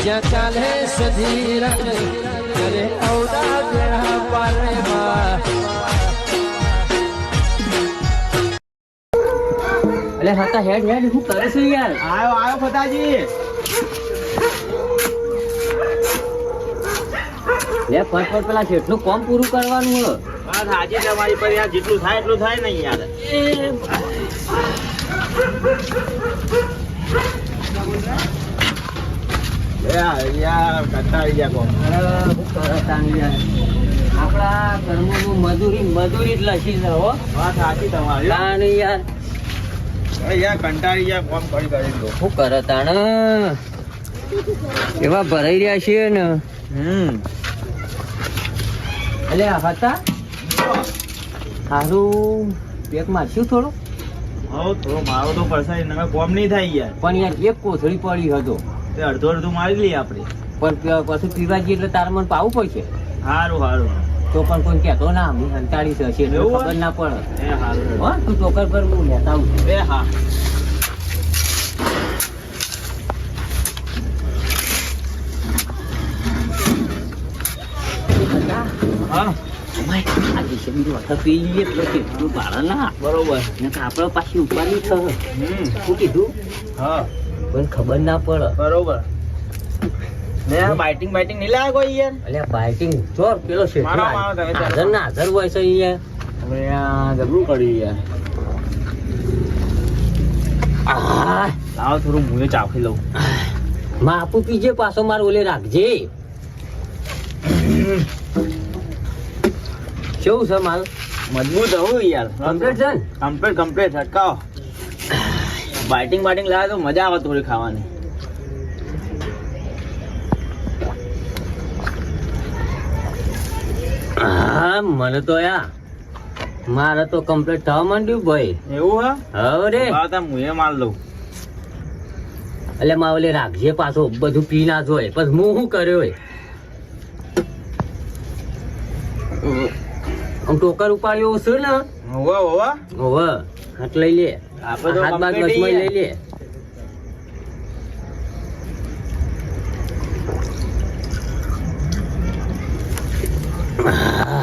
જ્યાં ચાલે સધી રંગ કરે ઔડા પારે માં હતા હેડ હેડ હું કરે છે યાર? આયો આયો ફતાજી. લે ફટફટ પેલા જેટલું કોમ પૂરું કરવાનું હે બસ આજે તમારી પર યાર જેટલું થાય એટલું થાય નહીં યાર યાર યાર કંટાળી ગયા કોમ અરે, શું કરે તાન યાર આપણા કર્મોનું મજૂરી મજૂરી જ છે હો. વાત સાચી તમારી. યાર. કંટાળી ગયા કોમ કરી કરી દો શું કરે તાણ? એવા ભરાઈ રહ્યા છીએ ને. હમ. એટલે હતા? સારું પેક શું થોડું? હો થોડો મારો તો પરસાઈ નવે કોમ નહીં થાય યાર. પણ યાર એક કોથળી પડી હતો. તે અડધો અડધું મારી લઈએ આપણે. પણ પછી પીવા જઈએ એટલે તારે મને પાવું પડશે? સારું સારું તો પણ કોઈ કહેતો ના હું હંતાળી હોય? ખબર ના પડે. હો તું ચોકર પર હું લેતા આવું. એ હા. બરોબર. આપડે પાછી ઉપાડી થયું શું કીધું? હા. પણ ખબર ના પડે. બરોબર. ને બાઇટિંગ બાઇટિંગ નહીં લાગે કોઈ યાર. અલ્યા બાઇટિંગ ચોર પેલો મારો મારો તમે હાજર ના હાજર હોય છે અહીંયા. હવે આ કર્યું યાર. લાવો થોડું મુએ ચાખી લઉં. માપુ પીજે પાછો મારો ઓલે રાખજે. કેવું છે માલ? મજબૂત હોવું યાર. કમ્પ્લીટ છે કમ્પ્લીટ કમ્પ્લીટ હટકાવો બાઇટિંગ બાઇટિંગ લાવે તો મજા આવે થોડી ખાવાની. હા મને તો યા મારે તો કમ્પ્લીટ થવા માંડ્યું ભાઈ. એવું હા? હવે રે. હું એ માર લઉં. એટલે માં ઓલે રાખજે પાછો બધું પી ના જોય. પછી હું શું કર્યો હોય? આમ ટોકર ઉપાડ્યો છે ને? હોવા હોવા. હોવા હાથ લઈ લે. આપણે તો હાથ બાદ વચમાં લઈ લે.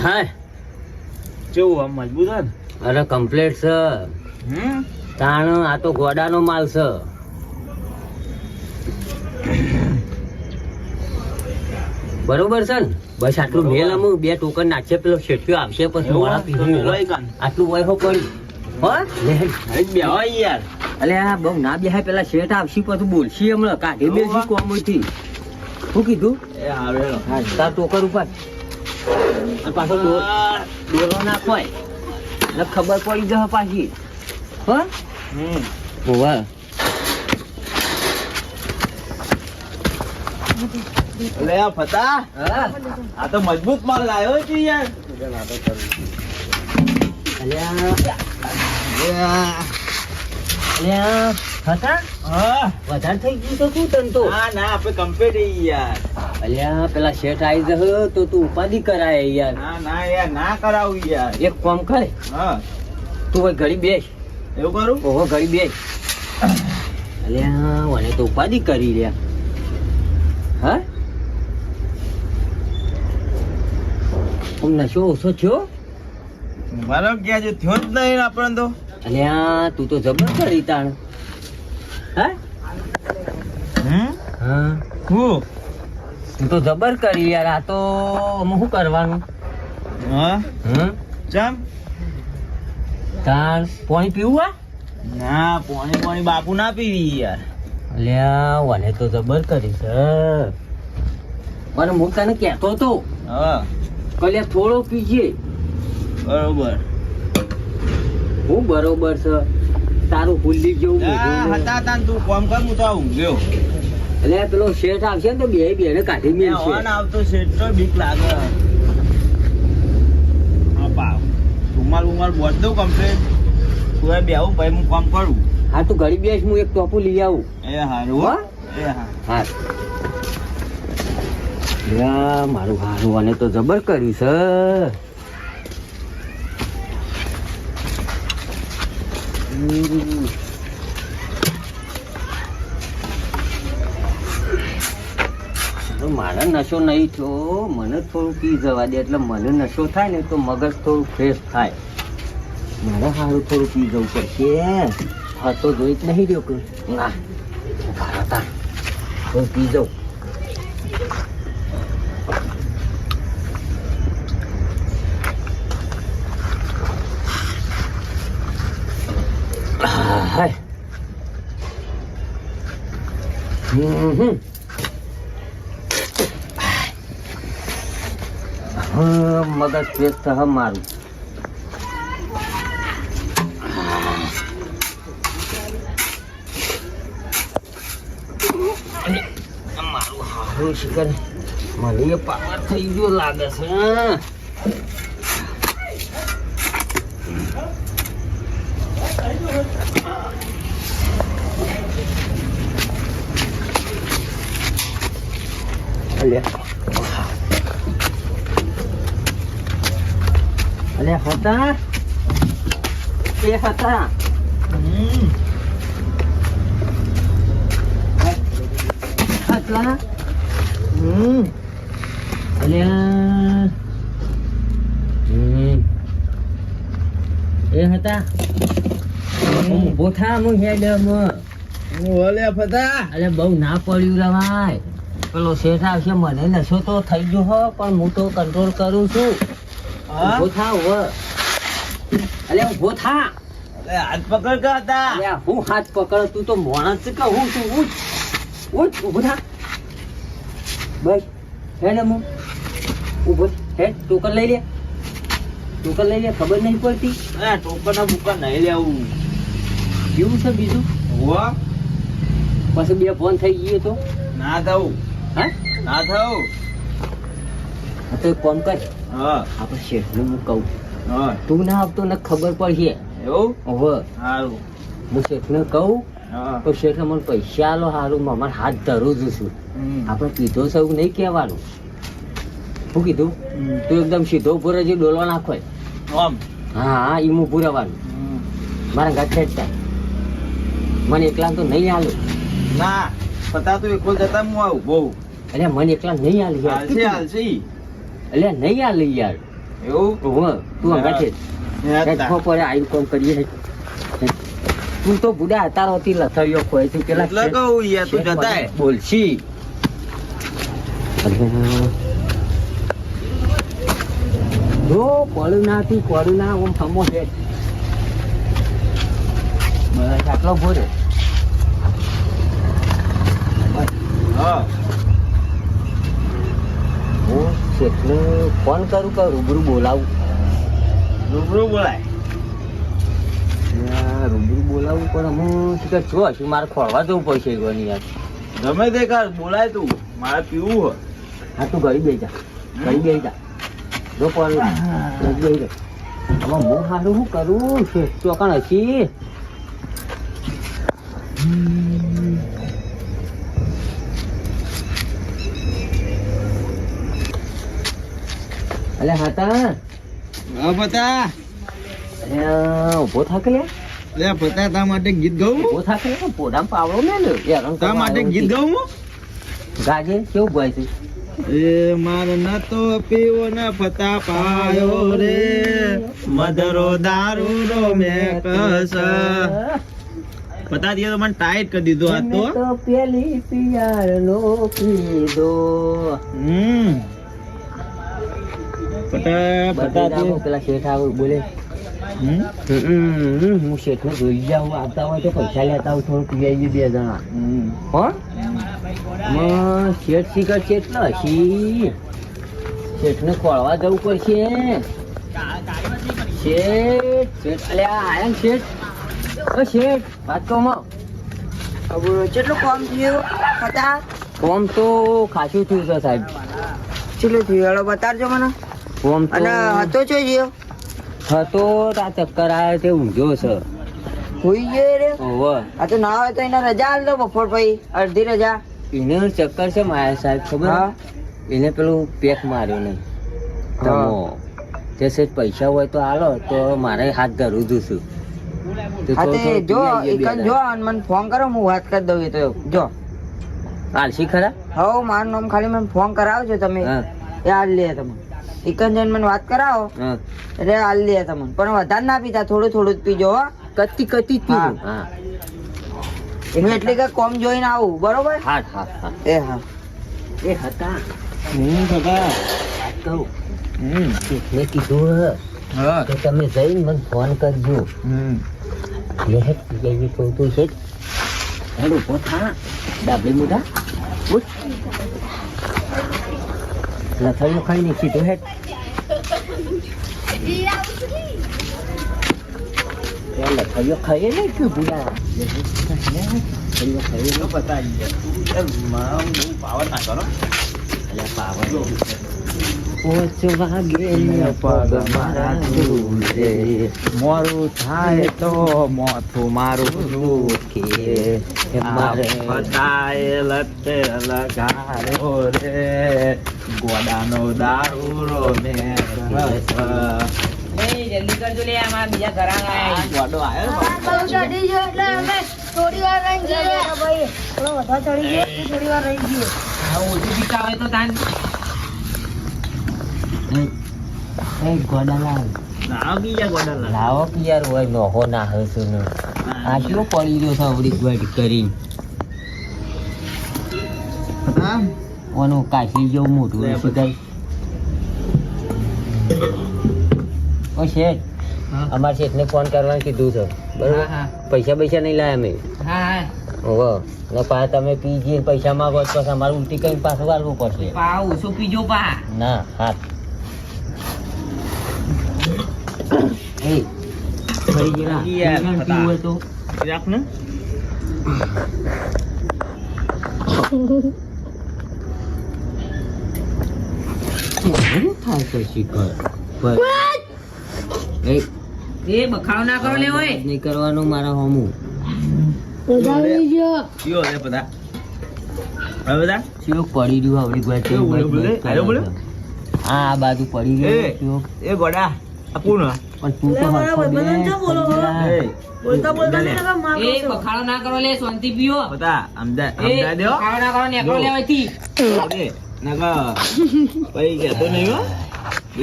હા કેવું આમ મજબૂત હે ને? અરે કમ્પ્લેટ છે. તાણ આ તો ગોડાનો માલ છે. બરોબર છે ને? બસ આટલું મેલ અમુક બે ટોકન નાખશે પેલો શેઠિયો આવશે પછી. આટલું હોય યાર અલે આ બહુ ના બેહાય પેલા શેઠ આવશે પછી બોલશી હમણાં. કાઢી બેસી કોમથી શું કીધું? એ હારું તાર ટોકર ઉપર. પાછો ડોલો નાખવાય. એટલે ખબર પડી જશે પાછી. હો? હોવા. લે આ ફતા? આ તો મજબૂત માલ લાવ્યો છે યાર. અલ્યા અલ્યા થઈ ગયું તો શું તન તો ના ના આપણે કમ્પ્લીટ યાર અલ્યા પેલા શેઠ આવી જશે તો તું ઉપાધિ કરાય ના કરાવું યાર એક કામ કરે હા તું ઘડી બેસ એવું કરું ઓહો ઘડી બેસ અલ્યા મને તો ઉપાધિ કરી રહ્યા હા આમ નશો ઓછો થયો મારો ક્યાં જો થયો જ નહીં આપણે તો. અલ્યા તું તો જબર કરી તાણ હે? હમ હા. હું. તું તો જબર કરી યાર આ તો અમુક શું કરવાનું? હા? હમ? ચમ? તાણ પાણી પીવું આ? ના પોણી પોણી બાપુ ના પીવી યાર. અલ્યા વાને તો જબર કરી છે. પણ હું તને કહેતો તો. હા. કલ્યા થોડો પીજે. બરોબર. હું બરોબર છે. તારું ભૂલી ગયું. હતા તાન તું કોમ કર હું તો ઊંઘ્યો અલ્યા પેલો શેઠ આવશે ને તો બે બે ને કાઢી મેલશે. ઓન આવતો શેઠ તો બીક લાગે. હા પાવ રૂમાલ રૂમાલ બોટ દઉં કમ્પ્લીટ તું એ બેહું ભાઈ હું કામ કરું. હા તું ઘડી બેસ હું એક ટોપું લઈ આવું. એ હારું હો. એ હા. હા. મારું હારું અને તો જબર કર્યું છે હમ. તો મારે નશો નહીં થયો. મને થોડું પી જવા દે. એટલે મને નશો થાય ને તો મગજ થોડું ફ્રેશ થાય. મારે સારું થોડું પી જવું પડશે. હા, તો જોઈ જ નહીં રહ્યો કોઈ ના થોડું પી જવું. મગજ ફ્રેશ થશે મારું. મારું હારું શિકર મને પાવર થઈ ગયો લાગે છે અલ્યા અલ્યા હતા? એ હતા. આટલા હમ. અલ્યા હમ. એ હતા? હું ઊભો થા હું હેડ ફતા. અરે બહુ ના પડ્યું રવાય પેલો શેઠ આવશે મને નશો તો થઈ ગયો હો પણ હું તો કંટ્રોલ કરું છું. ઊભો થા ઊભો. અલે ઊભો થા. હાથ પકડ કે હતા? હું હાથ પકડ? તું તો માણસ છે કે હું તું ઉઠ ઉઠ ઊભો થા. બસ હેડ હું ઊભો હેડ ટોકન લઈ લે. ટોકન લઈ લે ખબર નહીં પડતી. આ ટોકન બુકન નહીં લેવું. કેવું છે બીજું? હોવા. પછી બે ફોન થઈ ગયો તો? ના થવું હા? ના થવું. હા તો એક કામ કર. હા. આપણે શેઠને હું કહું. હા. તું ના ખબર પડશે. એવું? હવે સારું હું શેઠને કહું તો શેઠ મને પૈસા આલો હારું મારા હાથ ધરું જ છું. આપણે કીધો સૌ નહીં કહેવાનું. શું કીધું? તું એકદમ સીધો પૂરે જે ડોલવા નાખો હા હા એ હું રહેવાનું. મારા ગાંઠે જ થાય મને એકલા તો નહીં હાલું ના પતા તું એકલો જતા હું આવું બહુ. એટલે મને એકલા નહીં આલી યાર. હાલશે હાલશે. એટલે નહીં આલી યાર. એવું? ઓહો, તું અંગાઠે હે જ તા. ખબર કોમ કરીએ? તું તો બુડા અતારોથી લથાવ્યો ખોય તું પેલા લગાવું યાર તું જતા બોલશી. જો પડું થી તું ઓમ થમો છે. બસ આટલો ભોરે. હા હું. શેઠને ફોન કરું કે રૂબરૂ બોલાવું? રૂબરૂ બોલાય. રૂબરૂ બોલાવું પણ હું કે છો શું મારે ખોળવા જવું પડશે એવાની યાર ગમે તે કર બોલાય તું. મારે પીવું હોય. હા તું ઘડી જા. ઘડી બેસી જા. જો પણ ઘડી બેસી જા. હવે હું સારું શું કરું? શેઠ ચોકણ હશી. અલે હતા હા પતા અરે ઊભો થાક લે? લે પતા તા માટે ગીત ગાઉં ઊભો થાક લે? પોડામ પાવડો મે લે યાર તા માટે ગીત ગાઉં ગાજે કેવું ગાય છે? એ માર ન તો પીવો ન ફતા પાયો રે. મધરો દારૂ રો મે કસ. પતા દિયો તો મને ટાઈટ કરી દીધો આ તો પેલી પિયાર નો પીધો હમ. પતા બતા પતા દે પેલા શેઠ આવે બોલે. હમ? હમ, હું શેઠ ને જોઈ જાઉં આવતા હોય તો પૈસા લેતા આવું થોડું પીવાઈ બે જણા. પણ શેઠ શીખર શેઠ ન હશી શેઠ ને ખોળવા જવું પડશે. શેઠ શેઠ અલ્યા આયા શેઠ. ઓ શેઠ વાતમાં કેટલું કામ થયું પતા ફોર્મ તો ખાસું થયું છે સાહેબ. કેટલું થયું? હેડો બતાડજો મને. ફોર્મ અને હતો હતો આ ચક્કર આવે તે ઊંઘ્યો છે. હોઈ ગયો રે. આ તો ના હોય તો એને રજા આલ દો બપોર પછી અડધી રજા. એને ચક્કર છે માયા સાહેબ ખબર? એને પેલું પેક માર્યો નહીં. હા. તમો તે સેજ પૈસા હોય તો હાલો તો મારે હાથ ધરું છું. છું હા જો પી આવીએ એક બે જ. મને ફોન કરો હું વાત કરી દઉં તો. જો. આલસી ખરા? હવ મારું નામ ખાલી મને ફોન કરાવજો તમે. હા. એ હાલ લે તમે એકંજન મને વાત કરાવો? હા. એટલે હાલ લે તમને. પણ વધારે ના પીતા થોડું થોડું જ પીજો હો. કતી કતી જ એમ એટલે કે કોમ જોઈને આવું બરોબર? હા હા હા. એ હા. એ હતા. હું બધા કહું હમ. મેં કીધું હે. હા. કે તમે જઈને મને ફોન કરજો. હમ. લે હેડ જઈને કહું તું હેડ. હેડ થા. ડાબલી મોઢા. ઉઠ. લથડીઓ ખાઈ નહીં સીધો હેડ એ લથડીઓ ખાઈએ ને કે ભૂલા લથડીઓ ખાઈએ ને પતા મારા પાવર ના કરો અલ્યા પાવર પોચ વાગે ને પગ મારા ઝૂલે. મોરું થાય તો મોથું મારું દુખે મારે પતાએ લતે લગાડ્યો રે ગોડાનો દારૂ રો જલ્દી કરજો લે અમારા બીજા ઘરા આવ્યો ચડી ગયો એટલે અમે થોડી વાર રહી ગઈએ ભાઈ. થોડો વધારે ચડી ગયો થોડી વાર રહી ગયો. ઓછું પીતા હોય તો તાન. એ ગોડાલાલ લાવ. ગયા ગોડા લાવો. કે યાર હોય નોહો ના હશે ને આ કેવો પડી ગયો છે આવડી કરી ઓનું કાશી જેવું મોટું હશે ઓ શેઠ. અમાર શેઠને ફોન કરવાનું કીધું છે. બરોબર? હા, હા. પૈસા પૈસા નહીં લાયા અમે. હા હા. ને પાછા તમે પીજી પૈસા માંગો તો અમારે ઉલટી કરીને પાછું વાળવું પડશે. પા ઓછું પીજો પા. ના હાથ એ ફરી ગયેલા. યાર, પીવું હોય તો. રાખ ને. થાય છે શીખર? એ બખાડો ના કરો લે ઓય નહીં કરવાનું મારા હોમુ. વધારે જો ગયો કયો લે બધા. હવે બધા? ચિયો પડી રહ્યો આવડી છે, કેવું બોલે? ગોળ બોલે? હા આ બાજુ પડી એ. રહ્યું એ ગોડા આ પૂર્ણ. પણ તું તો હરખો બે ફરી બોલતા બોલતા એ બખાડો ના કરો લે શાંતિ પીઓ. બધા અમદા અમદા દેવો બખાડો ના કરો નેકળો જો. લેવાથી ઓકે નકા પૈ કહેતો નહીં હો?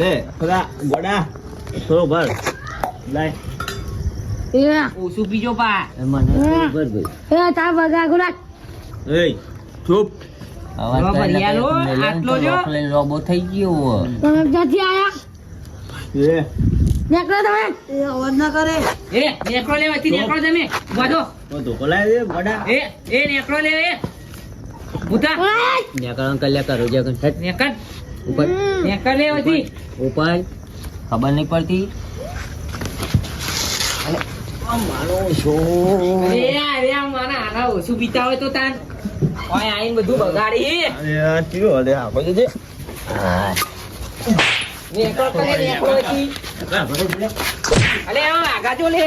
લે બધા ગોડા થોડો ભર. લાય. એ. ઓછું પીજો પા. એ મને ભર ભાઈ. એ તાર બગા ગુલાક એ ચૂપ. તો તો. રોબો થઈ ગયો ક્યાંથી આયા? એ. નીકળો તમે. એ અવાજ ના કરે. એ નેકળો તમે. તો ધોકો એ એ કરો જે ઉપર. ઉપર. ખબર નહીં પડતી. મારો છો અરે અરે આ મારા આના ઓછું પીતા હોય તો તાન. ઓય આઈને બધું બગાડી. અરે ચીયો લે આ કોઈ દે હા. કરે નેકળો થી અલે આગા જો લે.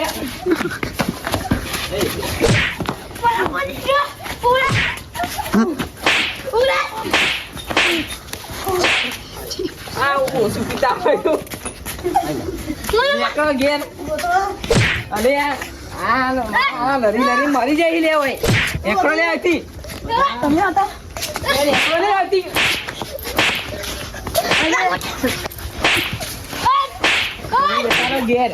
આ ઓછું પીતા હોય તો. અલે આ આ લરી લરી મરી જાય લે ઓય. નેકળો લે આથી તમે હતા એ લે આથી ઘેર.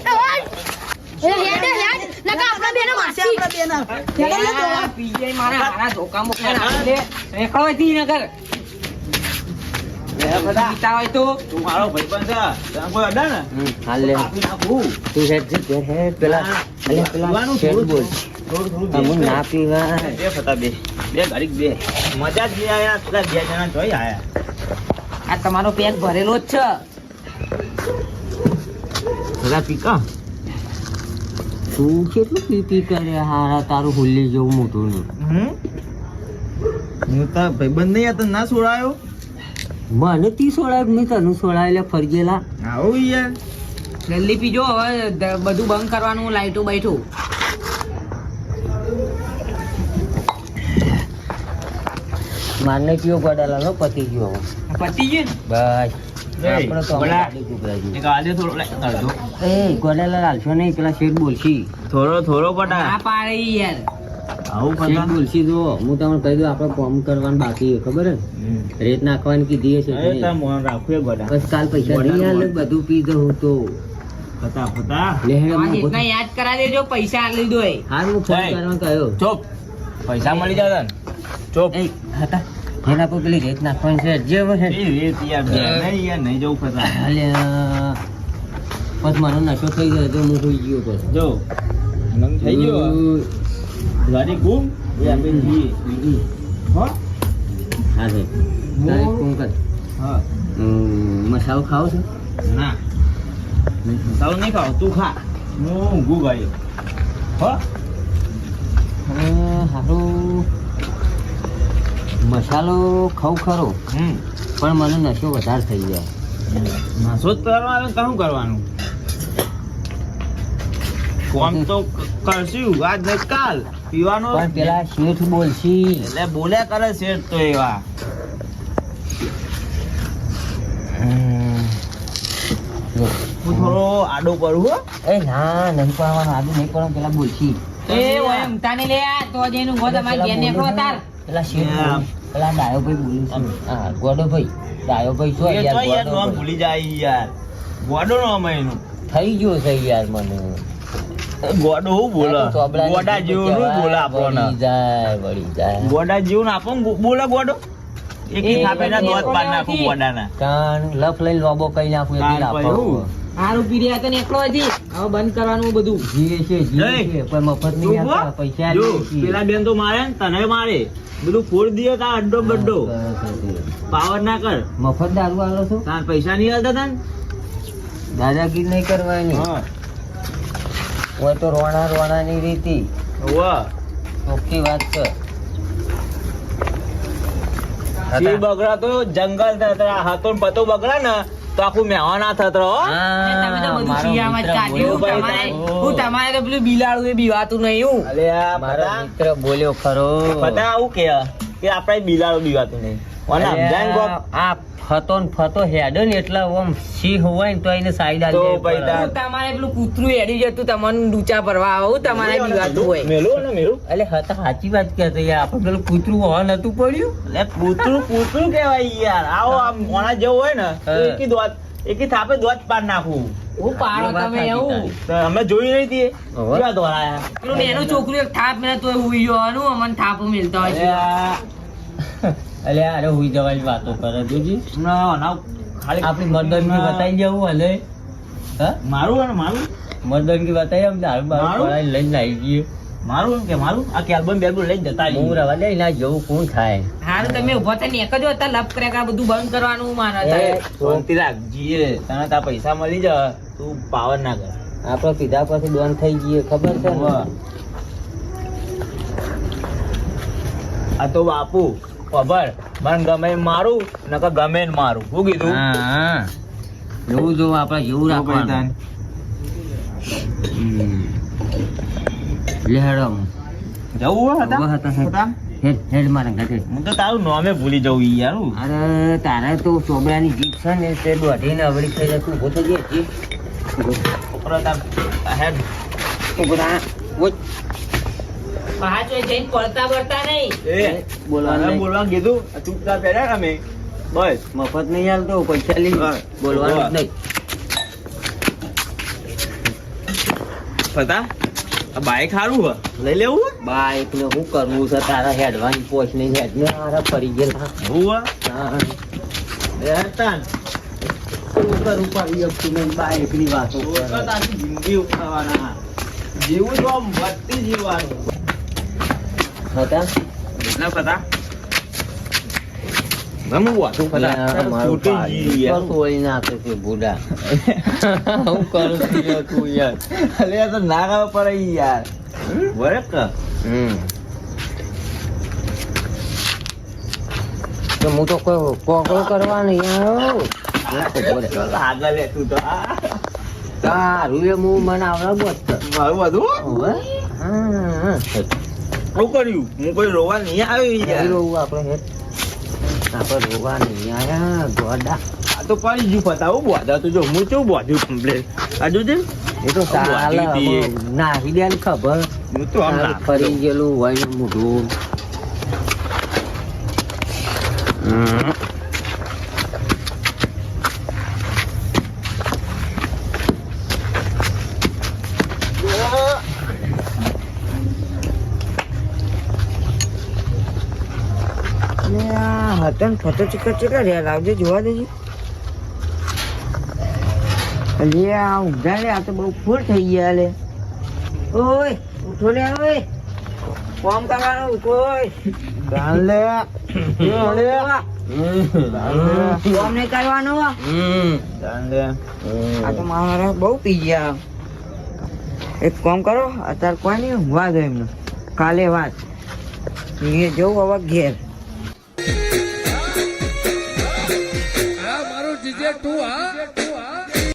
મારા ધોકા મોકા નાખી દે. નગર પીતા હોય તો? તું મારો ભાઈબંધ છે. કોઈ અડા ને? હાલ લે. તું હેડ છે ઘેર હેડ પેલા અલ્યા પેલા પીવાનું બોલ. થોડું થોડું અમુક બે. ના પીવાય. બે ફતા બે. બે ગાડી બે. મજા જ આયા પેલા બે જણા જોઈ આયા. આ તમારો પેક ભરેલો જ છે. પેલા પીકા? તું કેટલું પી પી કરે હારા તારું હુલ્લી જેવું મોટું નહીં હું તાર ભાઈબંધ નહીં આ તો ના છોડાયો? મને તી સોળાય નહીં તને સોળાય એટલે ફરગેલા આવું યાર. જલ્દી પીજો હવે બધું બંધ કરવાનું લાઈટો બાઈટો મારને કયો ગોડાલા નો પતી ગયો પતી ગયું બસ. ગોડાલા હાલશો નહીં પેલા શેઠ બોલશી. થોડો થોડો પટા પાડી યાર. આવું કરતા ફતા બોલશી જો. હું તમને કહી દઉં આપણે કોમ કરવાનું બાકી છે ખબર હે હમ. રેત નાખવાની કીધી છે બસ કાલ પૈસા નહીં આલે બધું પી દઉં તો. ફટા ફતા લેહેડ આ રીતના યાદ કરા દેજો પૈસા આલી દો એ. હાલ હું ફોન નહીં. કરવા કહ્યો ચોપ. પૈસા મળી જાવ તને ચોપ. એ હતા. એના પર પેલી રેત નાખવાની છે જે હોય એ રેત યાર નહીં યાર નહીં જવું ફટા અલ્યા પછી મારો નશો થઈ ગયો તો હું હોઈ ગયો પછી જો. થઈ ગયો. ગાડી ગુમ એ આપણે જઈએ હો હા છે તારે કોણ કર હા મસાલો ખાવો છો ના તારું નહીં ખાવ તું ખા હું ઊંઘું ભાઈ હો હવે મસાલો ખાવ ખરો પણ મને નશો વધારે થઈ જાય નશો જ કરવાનું તો શું કરવાનું કોમ તો કરશું આજ ને કાલ પીવાનો પણ પેલા શેઠ બોલશી. એટલે બોલ્યા કરે શેઠ તો એવા. હું થોડો આડો કરું હો. એ ના નહીં પડવાનો આડો નહીં પડવાનો પેલા બોલશી. એ ઓય ઊંઘતા લે આ, તો જ એનું ઘર તમારે ઘેર નીકળો તાર. પેલા શેઠ પેલા ડાયો ભાઈ બોલું છું. હા ગોડો ભાઈ ડાયો ભાઈ શું તો યાર ગોડો ભાઈ. ભૂલી જાય યાર. ગોડો નામ એનું. થઈ ગયો છે યાર મને. ગોડો હું બોલે? ગોડા જેવું શું બોલે આપણને. વળી જાય વળી જાય. ગોડા જેવું ના ગો- બોલે ગોડો? એક એક આપે ના દોત પાડ નાખું. ગોડાના. કાન લફ લઈ લોબો કઈ નાખું પર આપો. હારું પી રહ્યા તને એકલો હજી હવે બંધ કરવાનું બધું. જીવે છે જીવે છે પણ મફત નહીં આપતા પૈસા જો, પેલા બેન તો મારે તને મારે. બધું ફોડ દિયો તાર અડ્ડો બડ્ડો. પાવર ના કર. મફત દારૂ આલો છો? તાર પૈસા નહીં આલતા તાન? દાદાગીરી નહીં કરવાની. હા. હોય તો રોણા રોણા ની રીતિ વાહ વાત છે. સિંહ બગડા તો જંગલ થતરા ને પતો બગડા ને તો આખું મેવા ના થત રહો ને તમે તો બધું મારો શિયાળામાં જ મિત્ર કાઢ્યું. બોલ્યો. તમારે હું તમારે તો પેલું બિલાડું એ બીવાતું નહીં હું મારો મિત્ર બોલ્યો ખરો. પતા આવું કે કે આપણે બિલાડો બીવાતું નહીં. આ ફતો ને ફતો હેડે ને એટલે આમ સિંહ હોય ને તો એને સાઈડ તો આલી ભાઈ તાર- હું તમારે પેલું કૂતરું એડી જતું તમને ડૂચા ભરવા આવું તમારે બીવાતું હોય. મેલું ને મેલું? એટલે હતા સાચી વાત કહેતો યાર આપણે પેલું કૂતરું હોવા નતું પડ્યું. એટલે કહેવાય યાર. આવો આમ મોણા જેવું હોય ને. એકી દોત એકી થાપે દોત પાડ નાખું હું પાડો તમે એવું. અમે જોઈ નહીં હતી? કેવા પેલું એનું છોકરું એક થાપ મેં તો અમને થાપ મિલતા હોય છે. એટલે અરે હુઈ જવાની વાતો કરે જોજી. હમણાં ના ખાલી આપણી મર્દનગી બતાવી જવું હલે હા? મારું અને મારું? મર્દનગી બતાવી આમ દારૂ બારૂ લઈને આવી ગઈએ મારું એમ કે મારું? આ કેલ્બમ બેલ્બમ લઈને જતા હું રવા દે ના જવું કોણ થાય? હાલ તમે ઊભો થઈને એક જ હતા લપ કર્યા આ બધું બંધ કરવાનું મારે થાય શાંતિ રાખજીએ તને તા પૈસા મળી જ તું પાવર ના કર. આપણે પીધા પછી ડોન થઈ ગઈએ ખબર છે આ તો બાપુ ખબર મને ગમે મારું નકર ગમે મારું શું કીધું એવું જો આપણે જેવું? રાખવાનું લેહડમ જવું હતા? ઊભા હતા સાહેબ. હતા? હેડ હેડ મારા ઘરે હું તો તારું નામે ભૂલી જવું યાર અરે તારે તો ચોબડાની જીત છે ને તે દોઢીને અવળી થઈ તું ઊભો જીત. ઉપરો તાર આ હેડ. ઊભો ઉઠ. જઈને પડતા પડતા નહીં. એ, બોલવાનું તારે બોલવાનું કીધું ચૂપચાપ બેઠા અમે બસ. મફત નહીં હાલતો પૈસા લઈ બોલવાનું જ નહીં. પતા બાઈક સારું હે? લઈ લેવું બાઈક ને શું કરવું છે? તારા હેડવાની પોચ નહીં હેડ ને હારા ફરી ગયેલા. હું હે? હા. એ તાન શું કરવું પડી શકતું નહીં બાઈકની વાતો જિંદગી ઉઠાવવાના જીવું તો આમ વધતી જીવવાનું. હતા પાડી. યાર. તો હું કરું છું યાર તું બરાબર હમ. હું કોઈ કરવાની આગળ લે તું તો. તારું એ હું મને આવડે બોત મારું બધું? હા શું કર્યું? હું કોઈ રોવા નહીં આવ્યો યાર. રોવું આપણે આપણે રોવા નહીં આયા ગોડા. આ તો પડી ગયું પતાવું બોધા તો જો હું કેવું બોધ્યું કમ્પ્લેટ આ જોજે. એ તો ચાલે. નાહી દે ને ખબર તો આમ ફરી ગયેલું હોય મોઢું. હમ. અને આ હતન ફતો ચિકર ચેટલા રહ્યા? લાવજો જોવા દેજે. અલે આ ઊંઘા લે આ તો બહુ ફૂલ થઈ ગયા લે. ઓય ઉઠો લે ઓય. કોમ કરવાનું ઉઠો ઓય. ચાલ લે. લે. કોમ નહીં કરવાનું. લે. આ તો મારા બહુ પી ગયા. એક કામ કરો અત્યારે કોઈ નહીં ઊંઘવા દો એમને. કાલે વાત. એ જવું હવે ઘેર. આ મારું જીજે તું હા